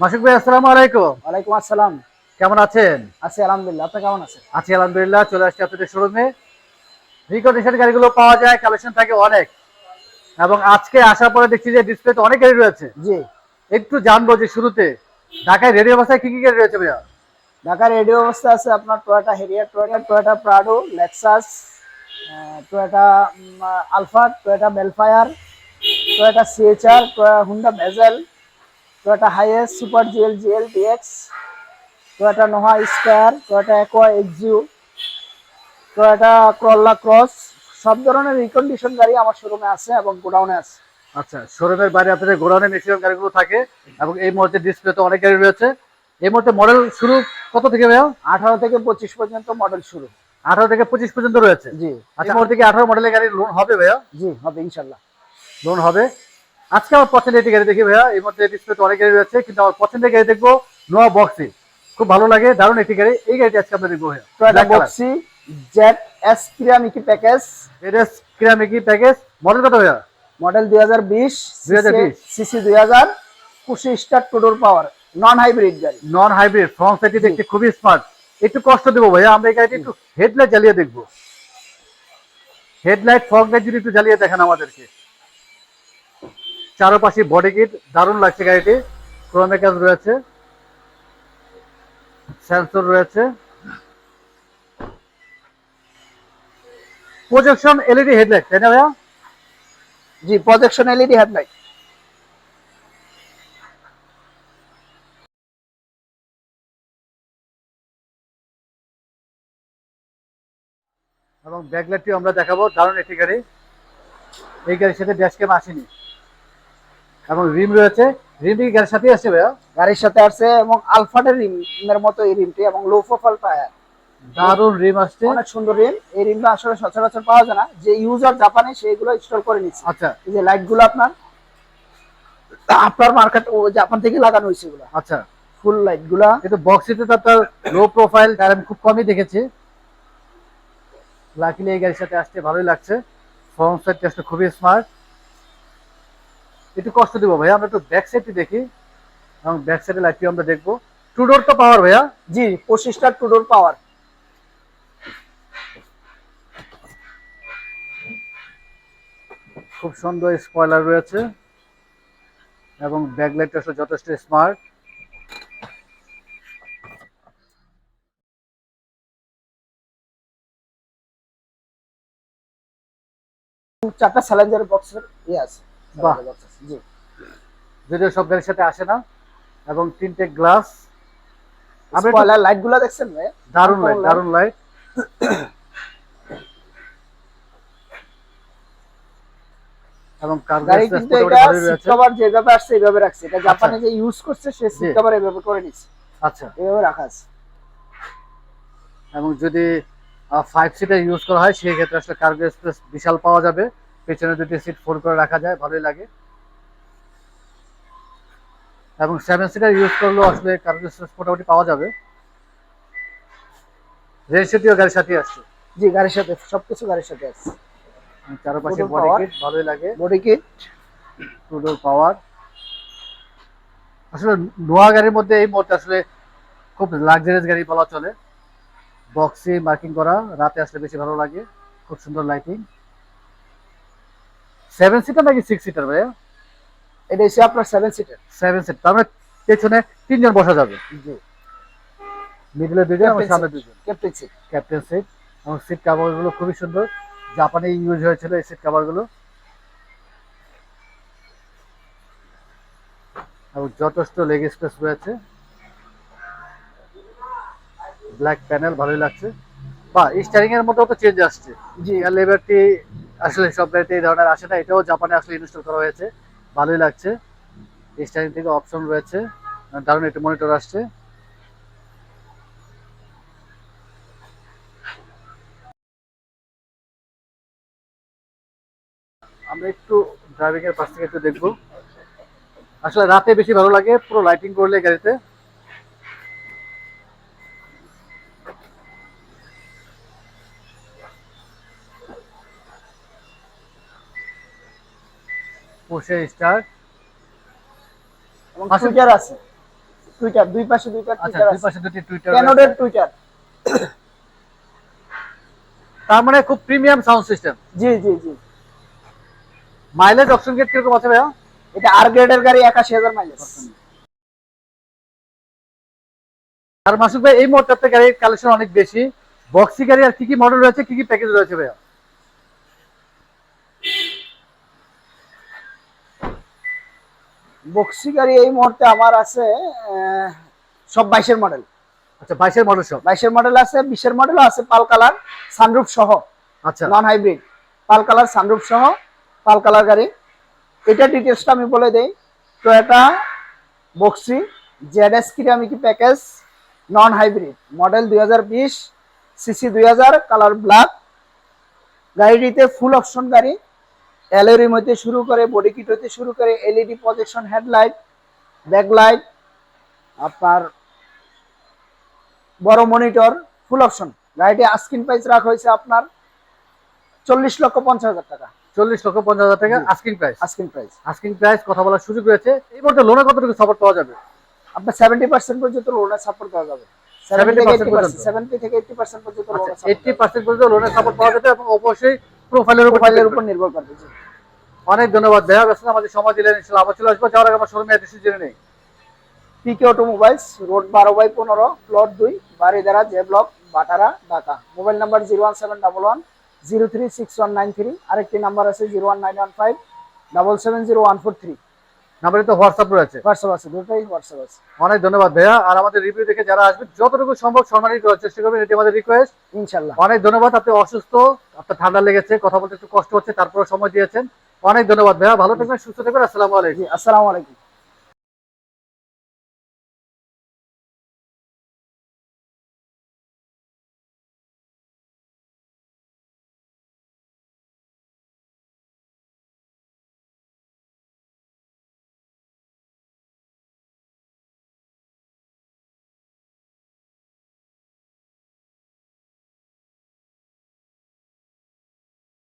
মাসুক ভাই আসসালামু আলাইকুম। ওয়ালাইকুম আসসালাম। কেমন আছেন? আছি আলহামদুলিল্লাহ। আপনি কেমন আছেন? আছি আলহামদুলিল্লাহ চলে আসছি আপনাদের শোরুমে। রিকন্ডিশন গাড়িগুলো পাওয়া যায় কালেকশন থাকে অনেক। এবং আজকে আসার পরে দেখছি যে ডিসপ্লেতে অনেক গাড়ি রয়েছে। জি। একটু জানব যে শুরুতে ঢাকায় রেডিও অবস্থায় কি কি গাড়ি রয়েছে ভাইয়া? ঢাকার রেডিও অবস্থা আছে আপনার Toyota Harrier Toyota Toyota Prado Lexus Toyota Alphard Toyota Vellfire Toyota CHR Honda Vezel Toyota Hiace super GL GL DX Toyota Noah square Toyota Aqua Axio Toyota Corolla cross সব ধরনের রিকন্ডিশন গাড়ি আমার শোরুমে আছে এবং গোডাউনে আছে। আচ্ছা শোরুমের বাইরে আপনাদের গোডাউনে ম্যাক্সিমাম গাড়িগুলো থাকে এবং এই মুহূর্তে ডিসপ্লেতে অনেক গাড়ি রয়েছে। এই মুহূর্তে মডেল শুরু কত থেকে ভাইয়া? আঠারো থেকে পঁচিশ পর্যন্ত মডেল শুরু। আঠারো থেকে পঁচিশ পর্যন্ত রয়েছে? জি। আচ্ছা মুহূর্তে কি আঠারো মডেলের গাড়ি লোন হবে ভাইয়া? জি হবে ইনশাল্লাহ। লোন হবে? আজকে আমার পছন্দের একটি গাড়ি দেখি ভাইয়া। এই মধ্যে ডিসপ্লেতে অনেক গাড়ি রয়েছে কিন্তু আমার পছন্দের গাড়ি দেখব নোয়া বক্সি খুব ভালো লাগে দারুণ একটি গাড়ি। এই গাড়িটি আজকে আমরা দেখব ভাইয়া। বক্সি জেড এস পিরামিকি প্যাকেজ এটা কিরামিকি প্যাকেজ মডেল কত ভাইয়া? মডেল দুই হাজার বিশ 2020 সিসি দুই হাজার কুশি স্টার টুডোর পাওয়ার নন হাইব্রিড গাড়ি। নন হাইব্রিড ফ্রন্ট সাইডটি দেখতে খুবই স্মার্ট একটু কষ্ট দেবো ভাইয়া আমরা এই গাড়িটি একটু হেডলাইট জ্বালিয়ে দেখব। হেডলাইট ফগ লাইট যদি একটু জ্বালিয়ে দেখেন আমাদেরকে। চারপাশে বডি কিট দারুণ লাগছে গাড়িটি। ক্রোমে কাজ রয়েছে। সেন্সর রয়েছে। প্রজেকশন এলইডি হেডলাইট তাই না ভাইয়া? জি প্রজেকশন এলইডি হেডলাইট এবং ব্যাকলাইটটি আমরা দেখাবো। দারুণ একটি গাড়ি। এই গাড়ির সাথে ড্যাশ ক্যাম আসেনি। এবং রিম রয়েছে। রিম কি গাড়ির সাথেই আসছে ভাইয়া। গাড়ির সাথে আছে এবং আলফাটের রিমের মতো এই রিমটি এবং লো প্রোফাইল টায়ার দারুণ রিম আসছে। অনেক সুন্দর রিম। এই রিমটা আসলে সচরাচর পাওয়া যায় না। যে ইউজার জাপানে সেইগুলো ইনস্টল করে নিচ্ছে। আচ্ছা। এই যে লাইটগুলো আপনার আপনার মার্কেট ও জাপান থেকে লাগানো হয়েছে এগুলো। আচ্ছা। ফুল লাইটগুলা কিন্তু বক্সিতে তো আপনার লো প্রোফাইল তার আমি খুব কমই দেখেছি। লাকিলি এই গাড়ির সাথে আসতে ভালোই লাগছে। ফ্রন্ট সাইডটা খুবই স্মার্ট একটু কষ্ট দিব ভাইয়া আমরা একটু ব্যাক সাইডটি দেখি। এবং ব্যাক সাইডের লাইটটি আমরা দেখব। টু ডোর তো পাওয়ার ভাইয়া? জি পঁচিশ স্টার টুডোর পাওয়ার খুব সুন্দর স্পয়লার রয়েছে। এবং ব্যাকলাইটটা যথেষ্ট স্মার্ট চারটা স্যালেঞ্জার বক্সের ইয়ে আছে। বাহ। যদিও সব গাড়ির সাথে আসে না। এবং তিনটে গ্লাস স্পয়লার দেখছেন ভাই দারুণ লাইট। দারুণ লাইট এবং কার্গো গাড়ি কিন্তু এটা সিট কভার যেভাবে আসছে এইভাবে রাখছে। এটা জাপানে যে ইউজ করছে সে সিট জি। কভার এইভাবে করে নিচ্ছে। আচ্ছা। এইভাবে রাখা আছে। এবং যদি ফাইভ সিটার ইউজ করা হয় সেই ক্ষেত্রে আসলে কার্গো স্পেস বিশাল পাওয়া যাবে। পেছনে দুটি সিট ফোল্ড করে রাখা যায় ভালোই লাগে। এবং সেভেন সিটার ইউজ করলেও আসলে স্পেস মোটামুটি পাওয়া যাবে। রেজিস্ট্রিটিও গাড়ির সাথে আসছে জি গাড়ির সাথে সবকিছু গাড়ির সাথে আছে। চারপাশে বডি। কিট ভালোই লাগে। বডি কিট পাওয়ার আসলে নোয়া গাড়ির মধ্যে এই মুহূর্তে আসলে খুব লাক্সারিয়াস গাড়ি বলা চলে। বক্সে মার্কিং করা রাতে আসলে বেশি ভালো লাগে। খুব সুন্দর লাইটিং সেভেন সিটার নাকি সিক্স সিটার ভাইয়া? এটা হচ্ছে আপনার সেভেন সিটার সেভেন সিট তার মানে পেছনে তিনজন বসা যাবে। জি। মিডলে দুজন এবং সামনে দুজন। ক্যাপ্টেন সিট ক্যাপ্টেন সিট এবং সিট কাভারগুলো খুবই সুন্দর। জাপানে ইউজ হয়েছিল এই সিট কাভারগুলো এবং যথেষ্ট লেগ স্পেস রয়েছে। ব্ল্যাক প্যানেল ভালোই লাগছে। বা স্টারিং এর মধ্যেও তো চেঞ্জ আসছে। জি। লেবারটি আসলে সব গাড়িতে এই ধরনের আসে না। এটাও জাপানে আসলে ইনস্টল করা হয়েছে। ভালোই লাগছে। স্টারিং থেকে অপশন রয়েছে। দারুণ একটি মনিটর আসছে। আমরা একটু ড্রাইভিং এর পাশ থেকে একটু দেখব। আসলে রাতে বেশি ভালো লাগে, পুরো লাইটিং করলে গাড়িতে। পুষে স্টার্ট এবং টুইটার আছে। টুইটার দুই পাশে দুইটা আচ্ছা টুইটার দুই আছে। পাশে দুটি টুইটার ক্যানোডের টুইটার তার মানে খুব প্রিমিয়াম সাউন্ড সিস্টেম জি জি জি। মাইলেজ অপশন গেট কীরকম আছে ভাইয়া? এটা আর গ্রেডের গাড়ি একাশি হাজার মাইলেজ আর মাসুক ভাই এই মুহূর্তে গাড়ির কালেকশন অনেক বেশি। বক্সি গাড়ি আর কি কি মডেল রয়েছে কি কি প্যাকেজ রয়েছে ভাইয়া? বক্সি গাড়ি এই মুহূর্তে আমার আছে সব বাইশের মডেল। আচ্ছা বাইশের মডেল সব? বাইশের মডেল আছে বিশের মডেল আছে পাল কালার সানরুফ সহ। আচ্ছা। Non hybrid pearl colour sunroof সহ পাল কালার গাড়ি। এটা ডিটেলসটা আমি বলে দেই Toyota Voxy ZS Kirameki package non hybrid model দুই হাজার বিশ সিসি দুই হাজার কালার ব্ল্যাক গাড়িটিতে ফুল অপশন গাড়ি। অ্যালোরিম হইতে শুরু করে বডি কিট হইতে শুরু করে এলইডি প্রজেকশন হেডলাইট ব্যাকলাইট আপনার বড় মনিটর ফুল অপশন গাড়িটি আস্কিন প্রাইস রাখা হয়েছে আপনার চল্লিশ লক্ষ পঞ্চাশ হাজার টাকা। চল্লিশ লক্ষ পঞ্চাশ হাজার টাকা জি। Asking price asking price asking price কথা বলার সুযোগ রয়েছে। এই মুহূর্তে লোনে কতটুকু সাপোর্ট পাওয়া যাবে? আপনার সেভেন্টি পার্সেন্ট পর্যন্ত লোনের সাপোর্ট পাওয়া যাবে। সেভেন্টি থেকে এইটি পার্সেন্ট পর্যন্ত। আচ্ছা এইটটি পার্সেন্ট পর্যন্ত লোনের সাপোর্ট পাওয়া যাবে এবং অবশ্যই প্রোফাইলের উপর প্রোফাইলের উপর নির্ভর করবে অনেক ধন্যবাদ। দেখা ব্যস্ত আমাদের সময় দিলেন ইনশাল্লাহ। আবার চলে আসব। যাওয়ার আগে আমার শোরুমে অ্যাড্রেস জেনে নেই। পিকে অটোমোবাইলস রোড বারো বাই পনেরো প্লট দুই Baridhara J block Bhatara Dhaka. Mobile number zero one seven double one zero three six one nine three আরেকটি নাম্বার আছে zero one nine one five double seven zero one four three নাম্বারে তো WhatsApp রয়েছে। WhatsApp আছে দুটোই WhatsApp আছে। অনেক ধন্যবাদ ভাইয়া। আর আমাদের রিভিউ দেখে যারা আসবে যতটুকু সম্ভব সম্মানিত করার চেষ্টা করবেন এটি আমাদের রিকোয়েস্ট ইনশাল্লাহ। অনেক ধন্যবাদ আপনি অসুস্থ আপনার ঠান্ডা লেগেছে কথা বলতে একটু কষ্ট হচ্ছে তারপরে সময় দিয়েছেন। অনেক ধন্যবাদ ভাইয়া ভালো থাকবেন সুস্থ থাকবেন আসসালামু আলাইকুম। আসসালামু আলাইকুম।